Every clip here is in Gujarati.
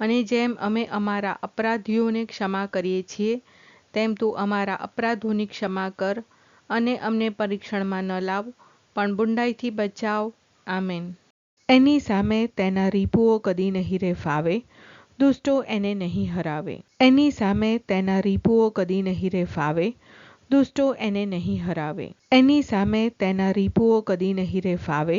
અને જેમ અમે અમારા અપરાધીઓને ક્ષમા કરીએ છીએ, તેમ તું અમારા અપરાધોની ક્ષમા કર અને અમને પરીક્ષણમાં ન લાવ, પણ બુંડાઈથી બચાવ. આમેન. એની સામે તેના રીપુઓ કદી નહીં રે ફાવે દુષ્ટો એને નહીં હરાવે. એની સામે તેના રીપુઓ કદી નહીં રે ફાવે દુષ્ટો એને નહીં હરાવે. એની સામે તેના રીપુઓ કદી નહીં રે ફાવે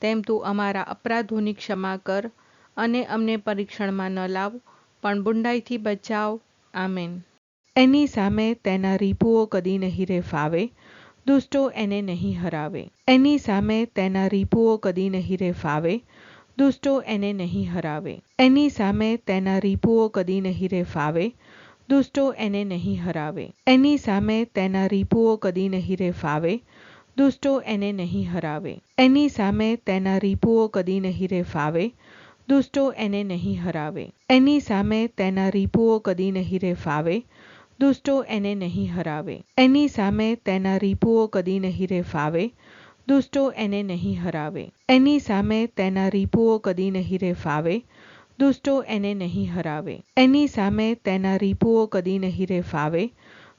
તેમ તું અમારા અપરાધોની ક્ષમા કર અને અમને પરીક્ષણમાં ન લાવ, પણ બુંડાઈથી બચાવ. આમેન. એની સામે તેના રીપુઓ કદી નહીં રે ફાવે દુષ્ટો એને નહીં હરાવે. એની સામે તેના રીપુઓ કદી નહીં રે ફાવે દુષ્ટો એને નહીં હરાવે. એની સામે તેના રીપુઓ કદી નહીં રે ફાવે દુષ્ટો એને નહીં હરાવે. એની સામે તેના રીપુઓ કદી નહીં રે ફાવે દુષ્ટો એને નહીં હરાવે. એની સામે તેના રીપુઓ કદી નહીં રે ફાવે દુષ્ટો એને નહીં હરાવે. એની સામે તેના રીપુઓ કદી નહીં રે ફાવે દુષ્ટો એને નહીં હરાવે. એની સામે તેના રીપુઓ કદી નહીં રે ફાવે દુષ્ટો એને નહીં હરાવે. એની સામે તેના રીપુઓ કદી નહીં રે ફાવે દુષ્ટો એને નહીં હરાવે. એની સામે તેના રીપુઓ કદી નહીં રે ફાવે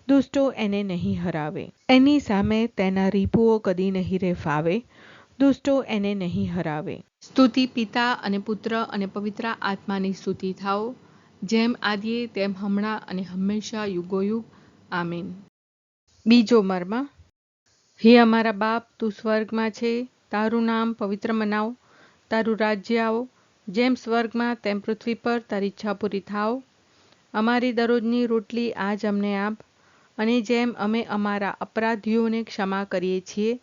દુષ્ટો એને નહીં હરાવે. એની સામે તેના રીપુઓ કદી નહીં રે ફાવે દુષ્ટો એને નહીં હરાવે. સ્તુતિ પિતા અને પુત્ર અને પવિત્ર આત્માની સ્તુતિ થાઓ. જેમ આદિએ, તેમ હમણાં અને હંમેશા યુગોયુગ. આમીન. બીજો મર્મ. હે અમારા બાપ, તું સ્વર્ગમાં છે. તારું નામ પવિત્ર મનાવ. તારું રાજ્ય આવો. જેમ સ્વર્ગમાં, તેમ પૃથ્વી પર તારી ઈચ્છા પૂરી થાવ અમારી દરરોજની રોટલી આજ અમને આપ. અને જેમ અમે અમારા અપરાધીઓને ક્ષમા કરીએ છીએ,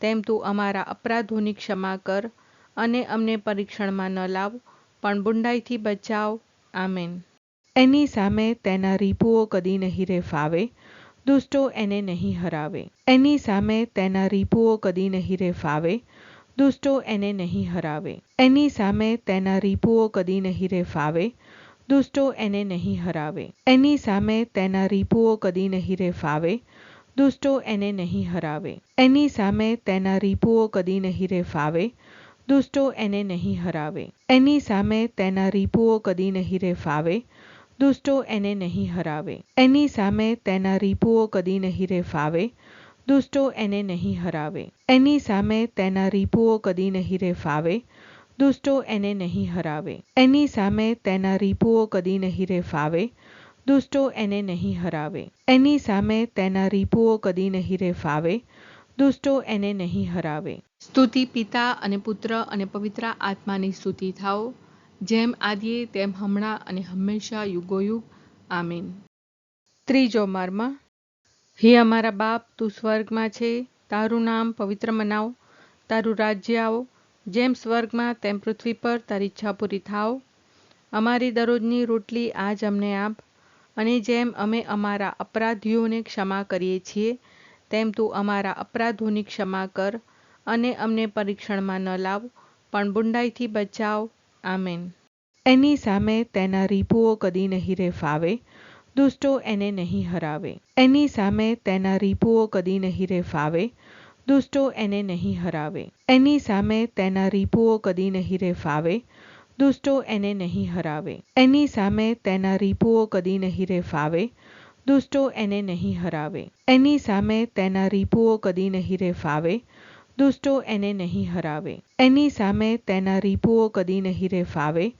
તેમ તું અમારા અપરાધોની ક્ષમા કર અને અમને પરીક્ષણમાં ન લાવ, પણ બુંડાઈથી બચાવ. આમેન. એની સામે તેના રીપુઓ કદી નહીં રે ફાવે દુષ્ટો એને નહીં હરાવે. એની સામે તેના રીપુઓ કદી નહીં રે ફાવે દુષ્ટો એને નહીં હરાવે. એની સામે તેના રીપુઓ કદી નહીં રે ફાવે દુષ્ટો એને નહીં હરાવે. એની સામે તેના રીપુઓ કદી નહીં રે ફાવે દુષ્ટો એને નહીં હરાવે. એની સામે તેના રીપુઓ કદી નહીં રે ફાવે દુષ્ટો એને નહીં હરાવે. એની સામે તેના રીપુઓ કદી નહીં રે ફાવે દુષ્ટો એને નહીં હરાવે. એની સામે તેના રીપુઓ કદી નહીં રે ફાવે દુષ્ટો એને નહીં હરાવે. એની સામે તેના રીપુઓ કદી નહીં રે ફાવે દુષ્ટો એને નહીં હરાવે. એની સામે તેના રીપુઓ કદી નહીં રે ફાવે દુષ્ટો એને નહીં હરાવે. એની સામે તેના રીપુઓ કદી નહીં રે ફાવે દુષ્ટો એને નહીં હરાવે. સ્તુતિ પિતા અને પુત્ર અને પવિત્ર આત્માની સ્તુતિ થાઓ. જેમ આદિએ તેમ હમણાં અને હંમેશા યુગોયુગ. આમીન. ત્રીજો મર્મ. હે અમારા બાપ તું સ્વર્ગમાં છે. તારું નામ પવિત્ર મનાવ. તારું રાજ્ય આવો. જેમ સ્વર્ગમાં તેમ પૃથ્વી પર તારી ઈચ્છા પૂરી થાવ અમારી દરરોજની રોટલી આજ અમને આપ. અને જેમ અમે અમારા અપરાધીઓને ક્ષમા કરીએ છીએ, તેમ તું અમારા અપરાધોની ક્ષમા કર અને અમને પરીક્ષણમાં ન લાવ, પણ બુંડાઈથી બચાવ. આમેન. એની સામે તેના રીપુઓ કદી નહીં રે ફાવે દુષ્ટો એને નહીં હરાવે. એની સામે તેના રીપુઓ કદી નહીં રે ફાવે દુષ્ટો એને નહીં હરાવે. એની સામે તેના રીપુઓ કદી નહીં રે ફાવે દુષ્ટો એને નહીં હરાવે. એની સામે તેના રીપુઓ કદી નહીં રે ફાવે દુષ્ટો એને નહીં હરાવે. એની સામે તેના રીપુઓ કદી નહીં રે ફાવે દુષ્ટો એને નહીં હરાવે. એની સામે તેના રીપુઓ કદી નહીં રે ફાવે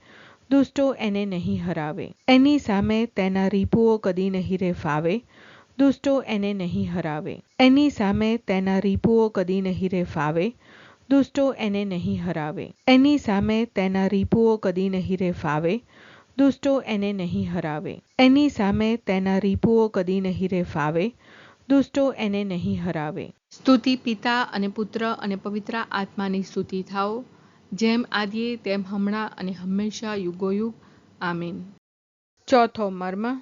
દુષ્ટો એને નહીં હરાવે. એની સામે તેના રીપુઓ કદી નહીં રે ફાવે દુષ્ટો એને નહીં હરાવે. એની સામે તેના રીપુઓ કદી નહીં રે ફાવે દુષ્ટો એને નહીં હરાવે. એની સામે તેના રીપુઓ કદી નહીં રે ફાવે દુષ્ટો એને નહીં હરાવે. એની સામે તેના રીપુઓ કદી નહીં રે ફાવે દુષ્ટો એને નહીં હરાવે. સ્તુતિ પિતા અને પુત્ર અને પવિત્ર આત્માની સ્તુતિ થાઓ. જેમ આદિએ તેમ હમણાં અને હંમેશા યુગોયુગ. આમીન. ચોથો મર્મ.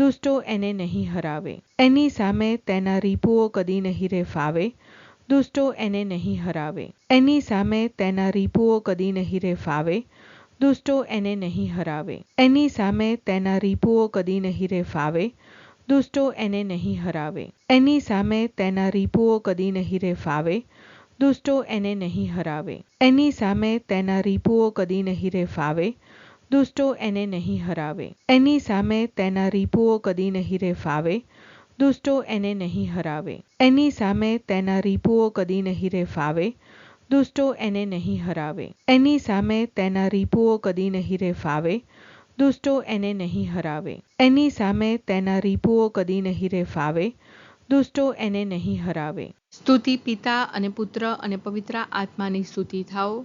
દુષ્ટો એને નહીં હરાવે. એની સામે તેના રીપુઓ કદી નહીં રે ફાવે દુષ્ટો એને નહીં હરાવે. એની સામે તેના રીપુઓ કદી નહીં રે ફાવે દુષ્ટો એને નહીં હરાવે. એની સામે તેના રીપુઓ કદી નહીં રે ફાવે દુષ્ટો એને નહીં હરાવે. એની સામે તેના રીપુઓ કદી નહીં રે ફાવે દુષ્ટો એને નહીં હરાવે. એની સામે તેના રીપુઓ કદી નહીં રે ફાવે દુષ્ટો એને નહીં હરાવે. એની સામે તેના રીપુઓ કદી નહીં રે ફાવે દુષ્ટો એને નહીં હરાવે. એની સામે તેના રીપુઓ કદી નહીં રે ફાવે દુષ્ટો એને નહીં હરાવે. એની સામે તેના રીપુઓ કદી નહીં રે ફાવે દુષ્ટો એને નહીં હરાવે. એની સામે તેના રીપુઓ કદી નહીં રે ફાવે દુષ્ટો એને નહીં હરાવે. સ્તુતિ પિતા અને પુત્ર અને પવિત્ર આત્માની સ્તુતિ થાઓ.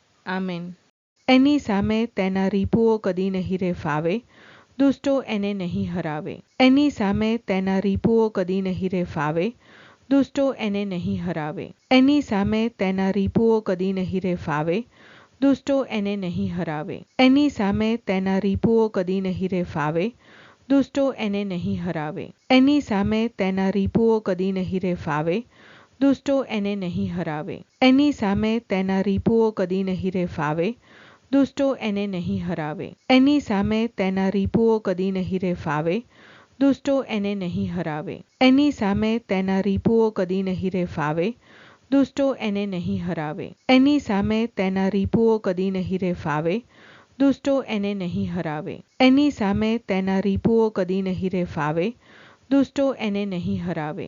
આમેન. એની સામે તેના રીપુઓ કદી નહીં રે ફાવે દુષ્ટો એને નહીં હરાવે. એની સામે તેના રીપુઓ કદી નહીં રે ફાવે દુષ્ટો એને નહીં હરાવે. એની સામે તેના રીપુઓ કદી નહીં રે ફાવે દુષ્ટો એને નહીં હરાવે. એની સામે તેના રીપુઓ કદી નહીં રે ફાવે દુષ્ટો એને નહીં હરાવે. એની સામે તેના રીપુઓ કદી નહીં રે ફાવે દુષ્ટો એને નહીં હરાવે. એની સામે તેના રીપુઓ કદી નહીં રે ફાવે દુષ્ટો એને નહીં હરાવે. એની સામે તેના રીપુઓ કદી નહીં રે ફાવે દુષ્ટો એને નહીં હરાવે. એની સામે તેના રીપુઓ કદી નહીં રે ફાવે દુષ્ટો એને નહીં હરાવે. એની સામે તેના રીપુઓ કદી નહીં રે ફાવે દુષ્ટો એને નહીં હરાવે. એની સામે તેના રીપુઓ કદી નહીં રે ફાવે દુષ્ટો એને નહીં હરાવે.